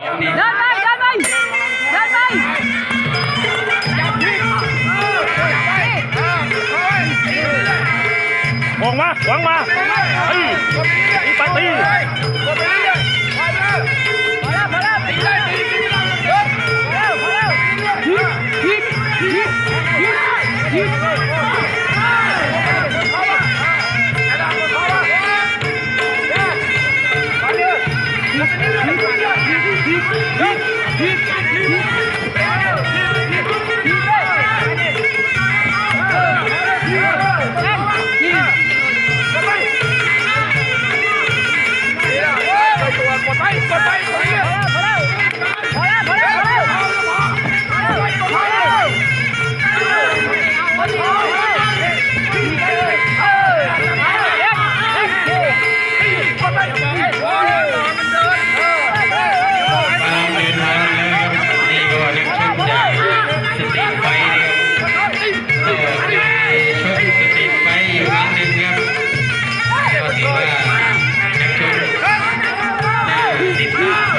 เดินไปเดินไปเดินไปวงม พอ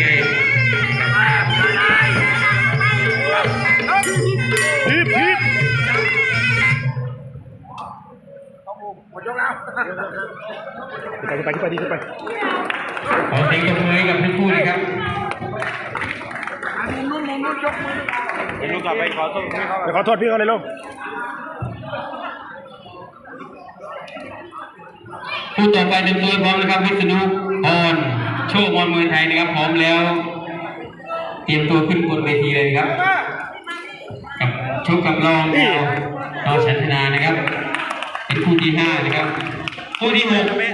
เลยชกเป็นยังไงทีบทีบไปไปไปดีไปขอเสียงตบมือให้กับทั้งคู่เลยครับเดี๋ยวลูกกลับไปขอโทษพี่เขาเดี๋ยวขอโทษพี่เขาเลยลูกคู่ต่อไปเต็มตัวพร้อมนะครับวิษณุ โชคมอนเมืองไทยนะครับพร้อมแล้ว เตรียมตัวขึ้นบนเวทีเลยครับกับโชคกับรองดาวรอชันธนานะครับ เป็นคู่ที่ห้านะครับ คู่ที่หก